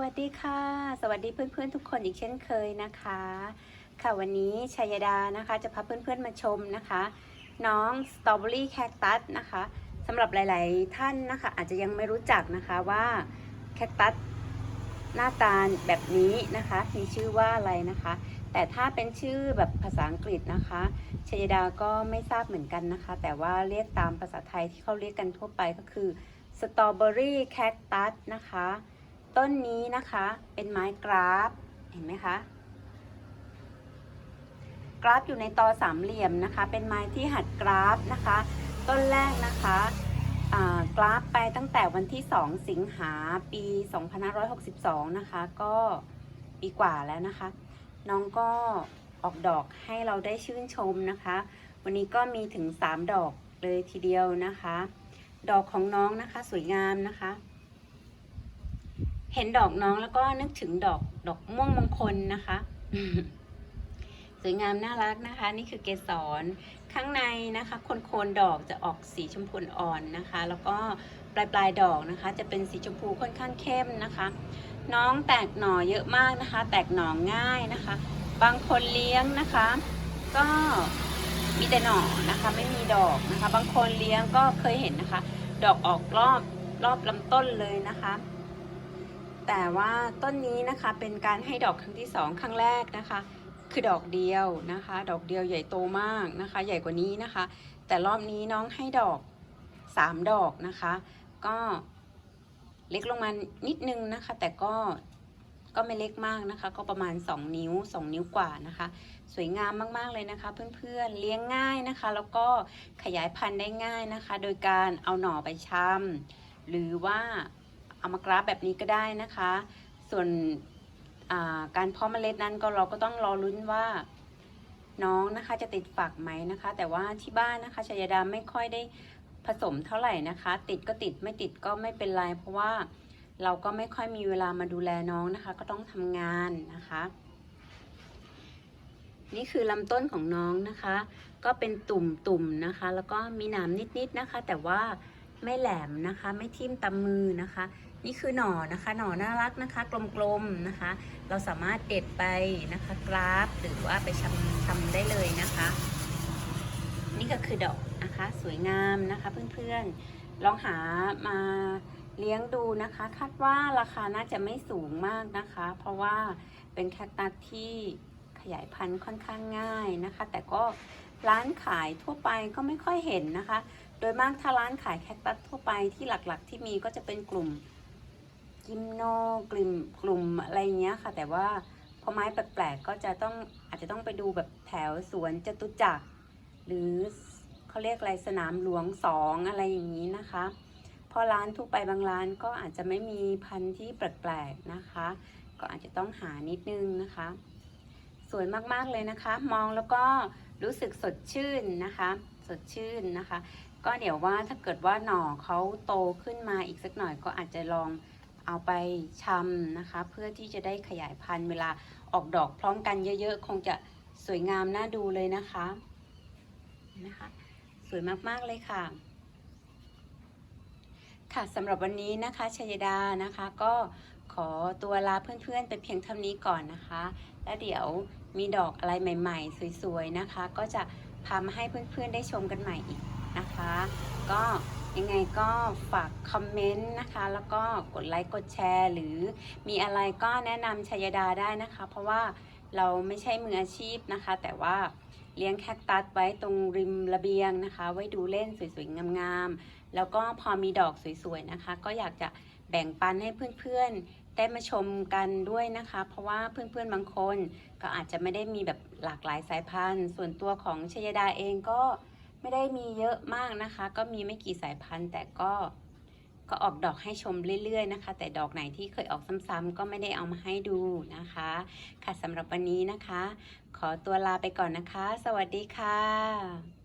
วัสดีค่ะ สวัสดีเพื่อนๆทุกคนอีกเช่นเคยนะคะ ค่ะวันนี้ชายดานะคะจะพาเพื่อนๆมาชมนะคะ น้องสตรอเบอรี่แคคตัสนะคะสำหรับหลาย ๆ ท่านนะคะ อาจจะยังไม่รู้จักนะคะว่าแคคตัสหน้าตาแบบนี้นะคะ มีชื่อว่าอะไรนะคะ แต่ถ้าเป็นชื่อแบบภาษาอังกฤษนะคะชยดาก็ไม่ทราบเหมือนกันนะคะ แต่ว่าเรียกตามภาษาไทยที่เขาเรียกกันทั่วไปก็คือสตรอเบอรี่แคคตัสนะคะ ต้นนี้นะคะ เป็นไม้กราฟ เห็นไหมคะ กราฟอยู่ในตอสามเหลี่ยมนะคะ เป็นไม้ที่หัดกราฟนะคะ ต้นแรกนะคะกราฟไปตั้งแต่วันที่ 2 สิงหาปี 2562 นะคะ ก็ปีกว่าแล้วนะคะ น้องก็ออกดอกให้เราได้ชื่นชมนะคะ วันนี้ก็มีถึง 3 ดอกเลยทีเดียวนะคะ ดอกของน้องนะคะสวยงามนะคะ เห็นดอกน้องแล้วก็นึกถึงดอกดอกม่วงมงคลนะคะ สวยงามน่ารักนะคะ นี่คือเกสรข้างในนะคะโคนโคนดอกจะออกสีชมพูอ่อนนะคะ แล้วก็ปลายปลายดอกนะคะ จะเป็นสีชมพูค่อนข้างเข้มนะคะ น้องแตกหน่อเยอะมากนะคะ แตกหน่อง่ายนะคะ บางคนเลี้ยงนะคะ ก็มีแต่หน่อนะคะ ไม่มีดอกนะคะ บางคนเลี้ยงก็เคยเห็นนะคะ ดอกออกรอบรอบลำต้นเลยนะคะ แต่ว่าต้นนี้นะคะเป็นการให้ดอกครั้งที่สองครั้งแรกนะคะ คือดอกเดียวนะคะ ดอกเดียวใหญ่โตมากนะคะ ใหญ่กว่านี้นะคะ แต่รอบนี้น้องให้ดอกสามดอกนะคะ ก็เล็กลงมานิดนึงนะคะ แต่ก็ก็ไม่เล็กมากนะคะ ก็ประมาณ 2 นิ้ว 2 นิ้วกว่านะคะ สวยงามมากๆเลยนะคะ เพื่อนๆเลี้ยงง่ายนะคะ แล้วก็ขยายพันธุ์ได้ง่ายนะคะ โดยการเอาหน่อไปชำหรือว่า เอามากราฟแบบนี้ก็ได้นะคะ ส่วนาการเพาะเมล็ดนั้นก็เราก็ต้องรอลุ้นว่าน้องนะคะจะติดฝักไหมนะคะ แต่ว่าที่บ้านนะคะชายดาไม่ค่อยได้ผสมเท่าไหร่นะคะ ติดก็ติดไม่ติดก็ไม่เป็นไรเพราะว่าเราก็ไม่ค่อยมีเวลามาดูแลน้องนะคะ ก็ต้องทำงานนะคะ นี่คือลำต้นของน้องนะคะ ก็เป็นตุ่มๆนะคะ แล้วก็มีหนามนิดๆนะคะ แต่ว่าไม่แหลมนะคะ ไม่ทิ่มตำมือนะคะ นี่คือหน่อนะคะ หน่อน่ารักนะคะ กลมๆนะคะ เราสามารถเด็ดไปนะคะกราฟหรือว่าไปชำชำได้เลยนะคะ นี่ก็คือดอกนะคะ สวยงามนะคะ เพื่อนๆลองหามาเลี้ยงดูนะคะ คาดว่าราคาน่าจะไม่สูงมากนะคะ เพราะว่าเป็นแคคตัสที่ขยายพันธุ์ค่อนข้างง่ายนะคะ แต่ก็ร้านขายทั่วไปก็ไม่ค่อยเห็นนะคะ โดยมากถ้าร้านขายแคคตัสทั่วไปที่หลักๆ ที่มีก็จะเป็นกลุ่ม กิมโนกลุ่มกลุ่มอะไรเงี้ยค่ะ แต่ว่าพอไม้แปลกๆก็จะต้องอาจจะต้องไปดูแบบแถวสวนจตุจักร หรือเขาเรียกอะไรสนามหลวงสองอะไรอย่างนี้นะคะพอร้านทั่วไปบางร้านก็อาจจะไม่มีพันธุ์ที่แปลกๆนะคะ ก็อาจจะต้องหานิดนึงนะคะ สวยมากๆเลยนะคะ มองแล้วก็รู้สึกสดชื่นนะคะ สดชื่นนะคะ ก็เดี๋ยวว่าถ้าเกิดว่าหน่อเขาโตขึ้นมาอีกสักหน่อยก็อาจจะลอง เอาไปชำนะคะ เพื่อที่จะได้ขยายพันธุ์เวลาออกดอกพร้อมกันเยอะๆ คงจะสวยงามน่าดูเลยนะคะนะคะ สวยมากๆเลยค่ะ ค่ะสำหรับวันนี้นะคะชยดานะคะก็ขอตัวลาเพื่อนๆไปเพียงเท่านี้ก่อนนะคะ แล้วเดี๋ยวมีดอกอะไรใหม่ ๆ สวยๆนะคะ ก็จะ พามาให้เพื่อนๆได้ชมกันใหม่อีกนะคะ ก็ยังไงก็ฝากคอมเมนต์นะคะ แล้วก็กดไลค์กดแชร์ หรือมีอะไรก็แนะนำชยดาได้นะคะ เพราะว่าเราไม่ใช่มืออาชีพนะคะ แต่ว่าเลี้ยงแคคตัสไว้ตรงริมระเบียงนะคะ ไว้ดูเล่นสวยๆ งามๆ แล้วก็พอมีดอกสวยๆนะคะ ก็อยากจะแบ่งปันให้เพื่อนๆ ได้มาชมกันด้วยนะคะ เพราะว่าเพื่อนๆ บางคนก็อาจจะไม่ได้มีแบบ หลากหลายสายพันธุ์ ส่วนตัวของชยดาเองก็ไม่ได้มีเยอะมากนะคะ ก็มีไม่กี่สายพันธุ์ แต่ก็ก็ออกดอกให้ชมเรื่อยๆนะคะ แต่ดอกไหนที่เคยออกซ้ำๆก็ไม่ได้เอามาให้ดูนะคะ ค่ะสำหรับวันนี้นะคะ ขอตัวลาไปก่อนนะคะ สวัสดีค่ะ